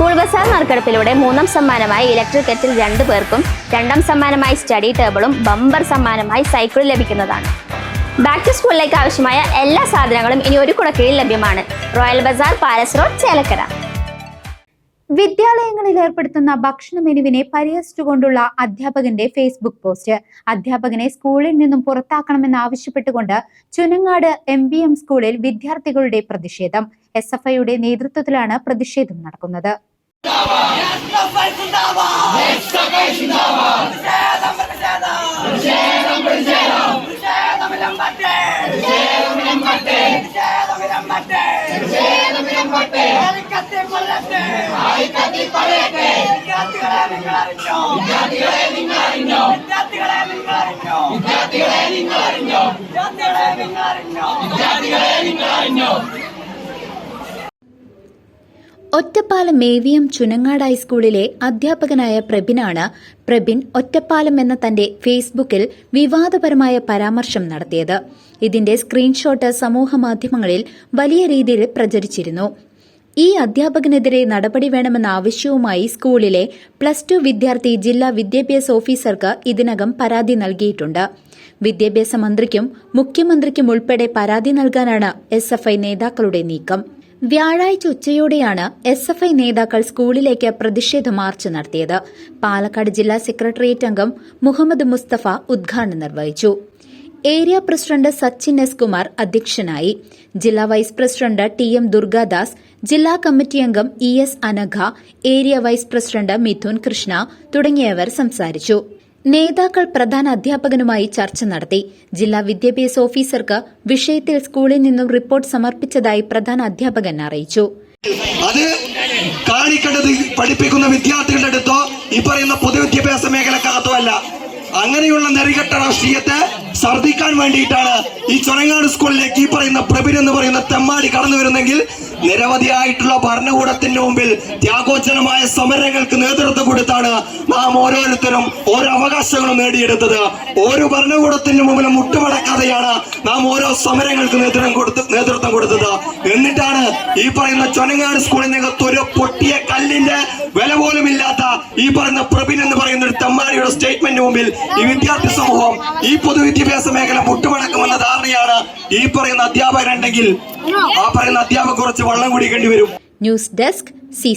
School Bazar നറുക്കെടുപ്പിലൂടെ മൂന്നാം സമ്മാനമായി ഇലക്ട്രിക് കെറ്റിൽ രണ്ടു പേർക്കും രണ്ടാം സമ്മാനമായി സ്റ്റഡി ടേബിളും ബമ്പർ സമ്മാനമായി സൈക്കിൾ ലഭിക്കുന്നതാണ്. ബാക്ക് ടു സ്കൂളിലേക്ക് ആവശ്യമായ എല്ലാ സാധനങ്ങളും ഇനി ഒരു കുടക്കീഴിൽ ലഭ്യമാണ്. Royal bazaar palace road Chelakkara. വിദ്യാലയങ്ങളിൽ ഏർപ്പെടുത്തുന്ന ഭക്ഷണ മെനുവിനെ പരിഹസിച്ചുകൊണ്ടുള്ള അധ്യാപകന്റെ ഫേസ്ബുക്ക് പോസ്റ്റ് അധ്യാപകനെ സ്കൂളിൽ നിന്നും പുറത്താക്കണമെന്ന് ആവശ്യപ്പെട്ടുകൊണ്ട് ചുനങ്ങാട് എം എം സ്കൂളിൽ വിദ്യാർത്ഥികളുടെ പ്രതിഷേധം. എസ് എഫ് ഐയുടെ നേതൃത്വത്തിലാണ് പ്രതിഷേധം നടക്കുന്നത്. വിദ്യാർത്ഥികളെ നിങ്ങൾ അറിഞ്ഞോ വിദ്യാർത്ഥികളെ നിങ്ങൾ അറിഞ്ഞോ വിദ്യാർത്ഥികളെ നിങ്ങൾ അറിഞ്ഞോ വിദ്യാർത്ഥികളെ നിങ്ങൾ അറിഞ്ഞോ വിദ്യാർത്ഥികളെ നിങ്ങൾ അറിഞ്ഞോ ഒറ്റപ്പാലം മേവിയം ചുനങ്ങാട് ഹൈസ്കൂളിലെ അധ്യാപകനായ പ്രബിനാണ് പ്രബിൻ ഒറ്റപ്പാലം എന്ന തന്റെ ഫേസ്ബുക്കിൽ വിവാദപരമായ പരാമർശം നടത്തിയത്. ഇതിന്റെ സ്ക്രീൻഷോട്ട് സമൂഹമാധ്യമങ്ങളിൽ വലിയ രീതിയിൽ പ്രചരിച്ചിരുന്നു. ഈ അധ്യാപകനെതിരെ നടപടി വേണമെന്ന ആവശ്യവുമായി സ്കൂളിലെ പ്ലസ് ടു വിദ്യാർത്ഥി ജില്ലാ വിദ്യാഭ്യാസ ഓഫീസർക്ക് ഇതിനകം പരാതി നൽകിയിട്ടുണ്ട്. വിദ്യാഭ്യാസ മന്ത്രിക്കും മുഖ്യമന്ത്രിക്കും ഉൾപ്പെടെ പരാതി നൽകാനാണ് എസ് നേതാക്കളുടെ നീക്കം. വ്യാഴാഴ്ച ഉച്ചയോടെയാണ് എസ് എഫ് ഐ നേതാക്കൾ സ്കൂളിലേക്ക് പ്രതിഷേധ മാർച്ച് നടത്തിയത്. പാലക്കാട് ജില്ലാ സെക്രട്ടേറിയറ്റ് അംഗം മുഹമ്മദ് മുസ്തഫ ഉദ്ഘാടനം നിർവഹിച്ചു. Area president Sachin S Kumar അധ്യക്ഷനായി. ജില്ലാ vice president T M Durgadas ജില്ലാ കമ്മിറ്റി അംഗം E S Anagha area vice president Mithun Krishna തുടങ്ങിയവർ സംസാരിച്ചു. നേതാക്കൾ പ്രധാന അധ്യാപകനുമായി ചർച്ച നടത്തി. ജില്ലാ വിദ്യാഭ്യാസ ഓഫീസർക്ക് വിഷയത്തിൽ സ്കൂളിൽ നിന്നും റിപ്പോർട്ട് സമർപ്പിച്ചതായി പ്രധാന അധ്യാപകൻ അറിയിച്ചു. അത് കാണിക്കേണ്ടത് പഠിപ്പിക്കുന്ന വിദ്യാർത്ഥികളുടെ അടുത്തോ ഈ പറയുന്ന പൊതുവിദ്യാഭ്യാസ മേഖലക്കകത്തോ അല്ല. അങ്ങനെയുള്ള നെറികെട്ട രാഷ്ട്രീയത്തെ ഛർദിക്കാൻ വേണ്ടിയിട്ടാണ് ഈ ചൊരങ്ങാട് സ്കൂളിലെ ഈ പറയുന്ന പ്രബിൻ എന്ന് പറയുന്ന തെമ്മാടി കടന്നു വരുന്നെങ്കിൽ നിരവധിയായിട്ടുള്ള ഭരണകൂടത്തിന്റെ മുമ്പിൽ ത്യാഗോചനമായ സമരങ്ങൾക്ക് നേതൃത്വം കൊടുത്താണ് നാം ഓരോരുത്തരും ഓരോ അവകാശങ്ങളും നേടിയെടുത്തത്. ഓരോ ഭരണകൂടത്തിന്റെ മുമ്പിൽ മുട്ടുമടക്കാതെയാണ് നാം ഓരോ സമരങ്ങൾക്ക് നേതൃത്വം കൊടുത്ത് നേതൃത്വം കൊടുത്തത്. എന്നിട്ടാണ് ഈ പറയുന്ന ചൊനങ്ങാട് സ്കൂളിനകത്ത് ഒരു പൊട്ടിയ കല്ലിന്റെ വില പോലും ഇല്ലാത്ത ഈ പറയുന്ന പ്രബിൻ എന്ന് പറയുന്ന ഒരു തെമ്മാടിയുടെ സ്റ്റേറ്റ്മെന്റ് മുമ്പിൽ ഈ വിദ്യാർത്ഥി സമൂഹം ഈ പൊതുവിദ്യാഭ്യാസ മേഖല മുട്ടുമടക്കുമെന്ന ധാരണയാണ് ഈ പറയുന്ന അധ്യാപകരുണ്ടെങ്കിൽ ആ പറയുന്ന അധ്യാപകർ കുറച്ച് വള്ളം കുടിക്കേണ്ടി വരും. News desk C